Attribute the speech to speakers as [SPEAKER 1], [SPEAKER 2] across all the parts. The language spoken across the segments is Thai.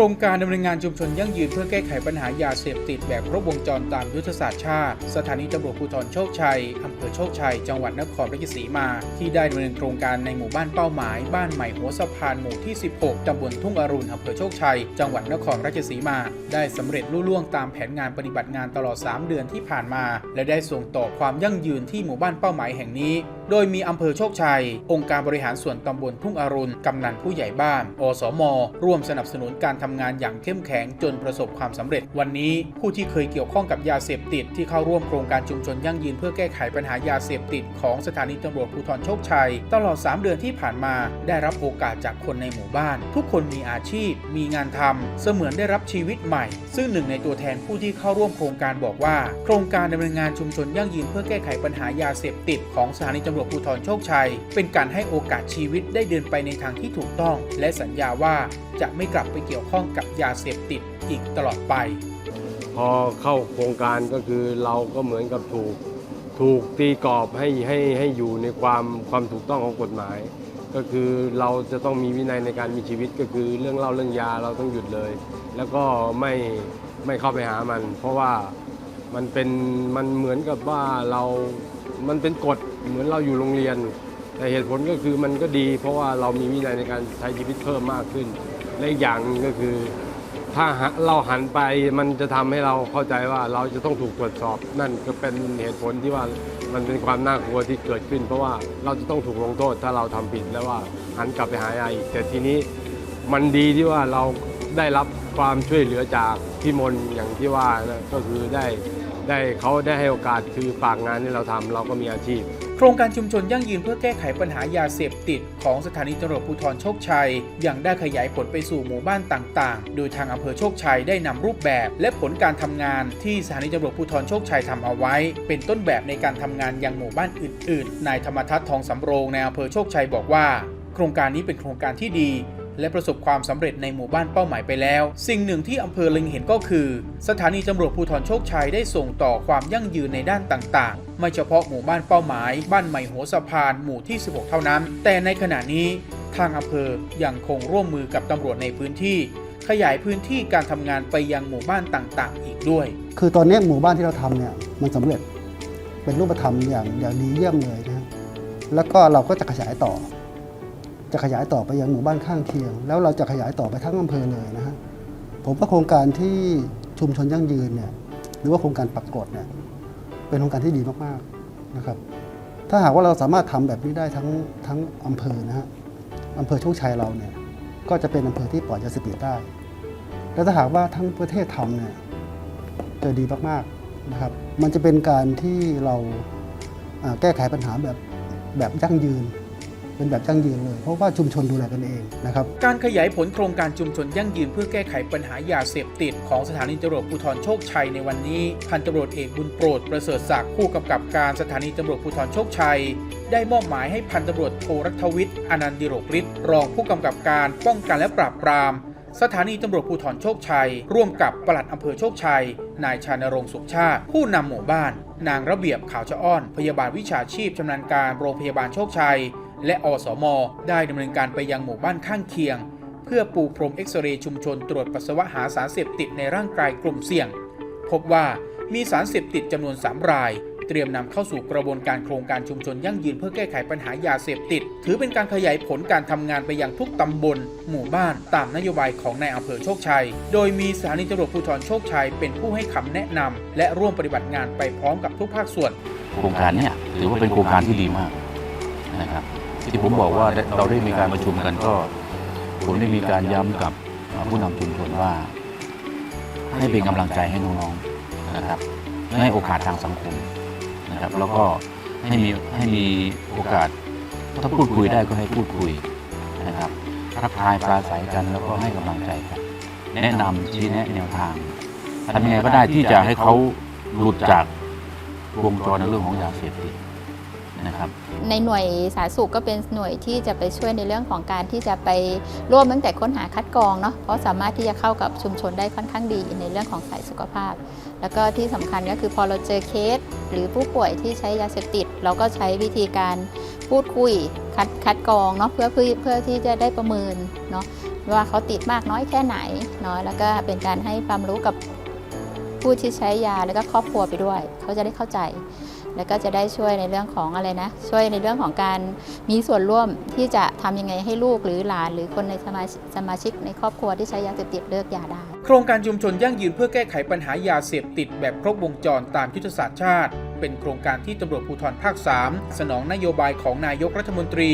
[SPEAKER 1] ครงการดำเนินงานชุมชนยั่งยืนเพื่อแก้ไขปัญหายาเสพติดแบบครบวงจรตามยุทธศาสตร์ชาติ สถานีตำรวจภูธรโชคชัยอำเภอโชคชัย จังหวัดนครราชสีมา ที่ได้ดำเนินโครงการในหมู่บ้านเป้าหมาย บ้านใหม่หัวสะพานหมู่ที่ 16ตำบลทุ่งอรุณอำเภอโชคชัย จังหวัดนครราชสีมา ได้สำเร็จลุล่วงตามแผนงานปฏิบัติงานตลอด 3 เดือนที่ผ่านมา และได้ส่งต่อความยั่งยืนที่หมู่บ้านเป้าหมายแห่งนี้ โดยมีอำเภอโชคชัย องค์การบริหารส่วนตำบลทุ่งอรุณ กำนันผู้ใหญ่บ้าน อสม ร่วมสนับสนุนการทำงานอย่างเข้มแข็งจนประสบความสำเร็จ วันนี้ผู้ที่เคยเกี่ยวข้องกับยาเสพติดที่เข้าร่วมโครงการชุมชนยั่งยืนเพื่อแก้ไขปัญหายาเสพติดของสถานีตำรวจภูธรโชคชัย ตลอด 3 เดือนที่ผ่านมา ได้รับโอกาสจากคนในหมู่บ้าน ทุกคนมีอาชีพ มีงานทำเสมือนได้รับชีวิตใหม่ ซึ่งหนึ่งในตัวแทนผู้ที่เข้าร่วมโครงการบอกว่า โครงการดำเนินงานชุมชนยั่งยืนเพื่อแก้ไขปัญหายาเสพติดของสถานีตำรวจภูธรโชคชัย เป็นการให้โอกาสชีวิตได้เดินไปในทางที่ถูกต้อง และสัญญาว่าจะไม่กลับไปเกี่ยวข้องกับยาเสพติดอีกตลอดไป
[SPEAKER 2] พอเข้าโครงการก็คือเราก็เหมือนกับถูกถูกตีกรอบให้ให้ให้อยู่ในความความถูกต้องของกฎหมาย ก็คือเราจะต้องมีวินัยในการมีชีวิตก็คือเรื่องเล้าเรื่องยาเราต้องหยุดเลย แล้วก็ไม่ไม่เข้าไปหามัน เพราะว่ามันเป็นมันเหมือนกับว่าเรา มันเป็นกฎ เหมือนเราอยู่โรงเรียน แต่เหตุผลก็คือมันก็ดี เพราะว่าเรามีวินัยในการใช้ชีวิตเพิ่มมากขึ้น และอีกอย่างก็คือ ถ้าเราหันไปมันจะทำให้เราเข้าใจว่าเราจะต้องถูกตรวจสอบ นั่นก็เป็นเหตุผลที่ว่ามันเป็นความน่ากลัวที่เกิดขึ้น เพราะว่าเราจะต้องถูกลงโทษถ้าเราทำผิดแล้วว่าหันกลับไปหายาอีกแต่ทีนี้มันดีที่ว่าเราได้รับความช่วยเหลือจากพี่มนอย่างที่ว่านะก็คือได้ได้เขาได้ให้โอกาสคือฝากงานให้เราทำเราก็มีอาชีพ
[SPEAKER 1] โครงการชุมชนยั่งยืนเพื่อแก้ไขปัญหายาเสพติด ของสถานีตำรวจภูธรโชคชัย ยังได้ขยายผลไปสู่หมู่บ้านต่างๆ โดยทางอำเภอโชคชัยได้นำรูปแบบ และผลการทำงานที่สถานีตำรวจภูธรโชคชัยทำเอาไว้ เป็นต้นแบบในการทำงานยังหมู่บ้านอื่น ๆ นายธรรมทัศน์ทองสำโรงในอำเภอโชคชัยบอกว่า โครงการนี้เป็นโครงการที่ดี และประสบความสำเร็จในหมู่บ้านเป้าหมายไปแล้ว สิ่งหนึ่งที่อำเภอเล็งเห็นก็คือ สถานีตำรวจภูธรโชคชัยได้ส่งต่อความยั่งยืนในด้านต่างๆ ไม่เฉพาะหมู่บ้านเป้าหมาย บ้านใหม่หัวสะพานหมู่ที่ 16 เท่านั้น แต่ในขณะนี้ทางอำเภอยังคงร่วมมือกับตำรวจในพื้นที่ ขยายพื้นที่การทำงานไปยังหมู่บ้านต่างๆ อีกด้วย
[SPEAKER 3] คือตอนนี้หมู่บ้านที่เราทำเนี่ยมันสำเร็จเป็นรูปธรรมอย่างอย่างดีเยี่ยมเลยนะแล้วก็เราก็จะขยายต่อ จะขยายต่อไปยังหมู่บ้านข้างเคียง แล้วเราจะขยายต่อไปทั้งอำเภอเลยนะฮะผมว่าโครงการที่ชุมชนยั่งยืนเนี่ยหรือว่าโครงการปักกรดเนี่ยเป็นโครงการที่ดีมากๆนะครับ ถ้าหากว่าเราสามารถทำแบบนี้ได้ทั้งทั้งอำเภอนะฮะอำเภอโชคชัยเราเนี่ยก็จะเป็นอำเภอที่ปลอดยาเสพติดได้แล้วถ้าหากว่าทั้งประเทศทำเนี่ยจะดีมากๆนะครับ มันจะเป็นการที่เราแก้ไขปัญหาแบบแบบยั่งยืน เป็นแบบยั่งยืนเลย เพราะว่าชุมชนดูแลกันเองนะครับ
[SPEAKER 1] การขยายผลโครงการชุมชนยั่งยืนเพื่อแก้ไขปัญหายาเสพติด ของสถานีตำรวจภูธรโชคชัยในวันนี้พันตำรวจเอกบุญโปรดประเสริฐศักดิ์ผู้กำกับการสถานีตำรวจภูธรโชคชัย ได้มอบหมายให้พันตำรวจโทรัฐวิทย์อนันติโรกฤทธิ์รองผู้กำกับการป้องกันและปราบปรามสถานีตำรวจภูธรโชคชัย ร่วมกับปลัดอำเภอโชคชัย นายชานรงค์สุขชาติ ผู้นำหมู่บ้าน นางระเบียบขาวชะอ้อน พยาบาลวิชาชีพชำนาญการโรงพยาบาลโชคชัย และอสม ได้ดำเนินการไปยังหมู่บ้านข้างเคียง เพื่อปูพรมเอ็กซเรย์ชุมชนตรวจปัสสาวะหาสารเสพติดในร่างกายกลุ่มเสี่ยง พบว่ามีสารเสพติดจำนวน 3 ราย เตรียมนำเข้าสู่กระบวนการโครงการชุมชนยั่งยืนเพื่อแก้ไขปัญหายาเสพติด ถือเป็นการขยายผลการทำงานไปยังทุกตำบล หมู่บ้าน ตามนโยบายของนายอำเภอโชคชัย โดยมีสถานีตำรวจภูธรโชคชัย เป็นผู้ให้คำแนะนำและร่วมปฏิบัติงานไปพร้อมกับทุกภาคส่วน
[SPEAKER 4] โครงการเนี้ถือว่าเป็นโครงการที่ดีมากนะครับ ที่ผมบอกว่าเราได้มีการประชุมกันก็ผมได้มีการย้ำกับผู้นำชุมชนว่า ให้เป็นกำลังใจให้น้องๆนะครับให้โอกาสทางสังคมนะครับ แล้วก็ให้มีให้มีโอกาสถ้าพูดคุยได้ก็ให้พูดคุยนะครับทักทายปราศัยกันแล้วก็ให้กำลังใจกันแนะนำชี้แนะแนวทางทำยังไงก็ได้ที่จะให้เขาหลุดจากวงจรในเรื่องของยาเสพติด นะครับ
[SPEAKER 5] ในหน่วยสาธารณสุขก็เป็นหน่วยที่จะไปช่วยในเรื่องของการที่จะไปร่วมตั้งแต่ค้นหาคัดกรองเนาะเพราะสามารถที่จะเข้ากับชุมชนได้ค่อนข้างดีในเรื่องของสายสุขภาพ แล้วก็ที่สำคัญก็คือพอเราเจอเคส หรือผู้ป่วยที่ใช้ยาเสพติด เราก็ใช้วิธีการพูดคุยคัดคัดกรองเนาะเพื่อเพื่อเพื่อที่จะได้ประเมินเนาะว่าเขาติดมากน้อยแค่ไหนเนาะแล้วก็เป็นการให้ความรู้กับผู้ที่ใช้ยาแล้วก็ครอบครัวไปด้วย เขาจะได้เข้าใจ แล้วก็จะได้ช่วยในเรื่องของอะไรนะ ช่วยในเรื่องของการมีส่วนร่วมที่จะทำยังไงให้ลูกหรือหลาน หรือคนในสมาชิกสมาชิกในครอบครัวที่ใช้ยาเสพติดเลิกยาได้
[SPEAKER 1] โครงการชุมชนยั่งยืนเพื่อแก้ไขปัญหายาเสพติดแบบครบวงจรตามยุทธศาสตร์ชาติ เป็นโครงการที่ตำรวจภูธรภาค 3 สนองนโยบายของนายกรัฐมนตรี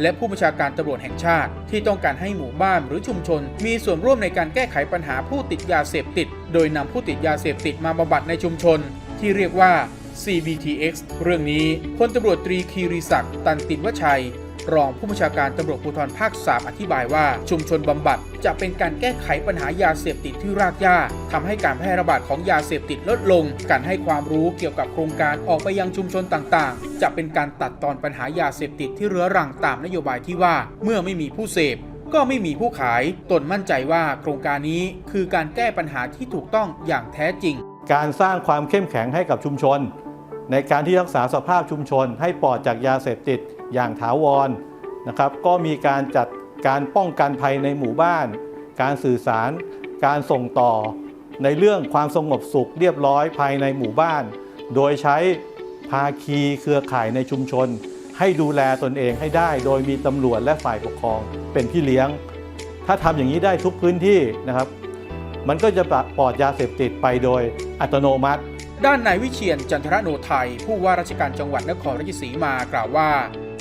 [SPEAKER 1] และผู้บัญชาการตำรวจแห่งชาติ ที่ต้องการให้หมู่บ้านหรือชุมชน มีส่วนร่วมในการแก้ไขปัญหาผู้ติดยาเสพติด โดยนำผู้ติดยาเสพติดมาบำบัดในชุมชน ที่เรียกว่า CBTX เรื่องนี้พลตำรวจตรีคีรีศักดิ์ตันตินวชัย รองผู้บัญชาการตำรวจภูธรภาค 3 อธิบายว่า ชุมชนบำบัดจะเป็นการแก้ไขปัญหายาเสพติดที่รากหญ้าทำให้การแพร่ระบาดของยาเสพติดลดลง การให้ความรู้เกี่ยวกับโครงการออกไปยังชุมชนต่างๆ จะเป็นการตัดตอนปัญหายาเสพติดที่เรื้อรังตามนโยบายที่ว่า เมื่อไม่มีผู้เสพก็ไม่มีผู้ขาย ตนมั่นใจว่าโครงการนี้คือการแก้ปัญหาที่ถูกต้องอย่างแท้จริง
[SPEAKER 6] การสร้างความเข้มแข็งให้กับชุมชน ในการที่รักษาสภาพชุมชน ให้ปลอดจากยาเสพติดอย่างถาวรนะครับ ก็มีการจัดการป้องกันภัยในหมู่บ้าน การสื่อสาร การส่งต่อ ในเรื่องความสงบสุขเรียบร้อยภายในหมู่บ้าน โดยใช้ภาคีเครือข่ายในชุมชน ให้ดูแลตนเองให้ได้ โดยมีตำรวจและฝ่ายปกครองเป็นพี่เลี้ยง ถ้าทำอย่างนี้ได้ทุกพื้นที่นะครับ มันก็จะปลอดยาเสพติดไปโดยอัตโนมัติ
[SPEAKER 1] ด้านนายวิเชียนจันทรโนไทย ผู้ว่าราชการจังหวัดนครราชสีมากล่าวว่า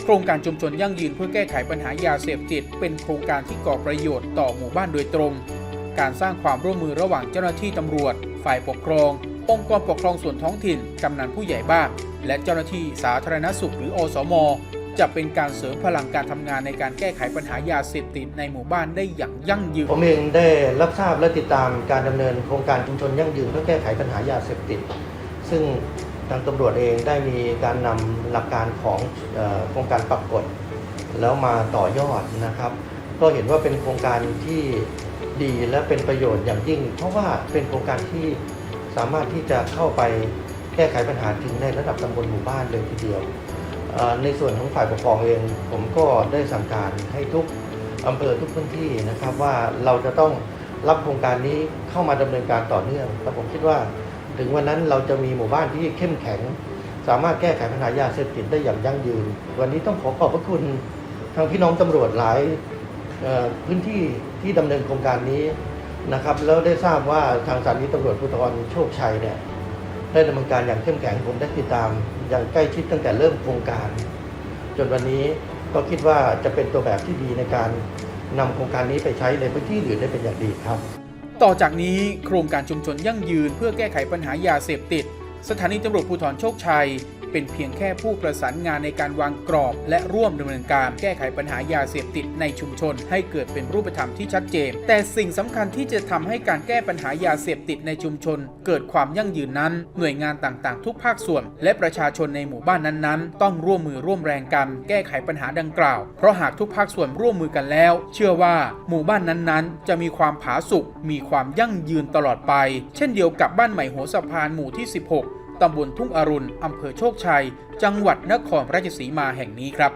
[SPEAKER 1] โครงการชุมชนยั่งยืนเพื่อแก้ไขปัญหายาเสพติด เป็นโครงการที่ก่อประโยชน์ต่อหมู่บ้านโดยตรง การสร้างความร่วมมือระหว่างเจ้าหน้าที่ตำรวจ ฝ่ายปกครอง องค์กรปกครองส่วนท้องถิ่น กำนันผู้ใหญ่บ้าน และเจ้าหน้าที่สาธารณสุขหรืออสม จะเป็นการเสริมพลังการทำงานในการแก้ไขปัญหายาเสพติดในหมู่บ้านได้อย่างยั่งยืน
[SPEAKER 7] ผมเองได้รับทราบและติดตามการดำเนินโครงการชุมชนยั่งยืนเพื่อแก้ไขปัญหายาเสพติด ซึ่งทางตำรวจเองได้มีการนำหลักการของโครงการปรับกฎแล้วมาต่อยอดนะครับ ก็เห็นว่าเป็นโครงการที่ดีและเป็นประโยชน์อย่างยิ่ง เพราะว่าเป็นโครงการที่สามารถที่จะเข้าไปแก้ไขปัญหาถึงในระดับตำบลหมู่บ้านเลยทีเดียว ในส่วนของฝ่ายปกครองเอง ผมก็ได้สั่งการให้ทุกอำเภอทุกพื้นที่นะครับว่าเราจะต้องรับโครงการนี้เข้ามาดำเนินการต่อเนื่องและผมคิดว่า ถึงวันนั้นเราจะมีหมู่บ้านที่เข้มแข็ง สามารถแก้ไขปัญหายาเสพติดได้อย่างยั่งยืน วันนี้ต้องขอขอบพระคุณทางพี่น้องตำรวจหลายพื้นที่ที่ดำเนินโครงการนี้นะครับแล้วได้ทราบว่าทางสถานีตำรวจภูธรโชคชัยเนี่ย ได้ดำเนินการอย่างเข้มแข็งผมได้ติดตามอย่างใกล้ชิดตั้งแต่เริ่มโครงการ จนวันนี้ก็คิดว่าจะเป็นตัวแบบที่ดีในการนำโครงการนี้ไปใช้ในพื้นที่อื่นได้เป็นอย่างดีครับ
[SPEAKER 1] ต่อจากนี้โครงการชุมชนยั่งยืนเพื่อแก้ไขปัญหายาเสพติด สถานีตำรวจภูธรโชคชัย เป็นเพียงแค่ผู้ประสานงานในการวางกรอบ และร่วมดำเนินการแก้ไขปัญหายาเสพติดในชุมชน ให้เกิดเป็นรูปธรรมที่ชัดเจน แต่สิ่งสำคัญที่จะทำให้การแก้ปัญหายาเสพติดในชุมชน เกิดความยั่งยืนนั้น หน่วยงานต่างๆ ทุกภาคส่วน และประชาชนในหมู่บ้านนั้นๆ ต้องร่วมมือร่วมแรงกันแก้ไขปัญหาดังกล่าว เพราะหากทุกภาคส่วนร่วมมือกันแล้ว เชื่อว่าหมู่บ้านนั้นๆ จะมีความผาสุกมีความยั่งยืนตลอดไป เช่นเดียวกับบ้านใหม่หัวสะพานหมู่ที่ 16 ตำบลทุ่งอรุณอำเภอโชคชัย จังหวัดนครราชสีมาแห่งนี้ครับ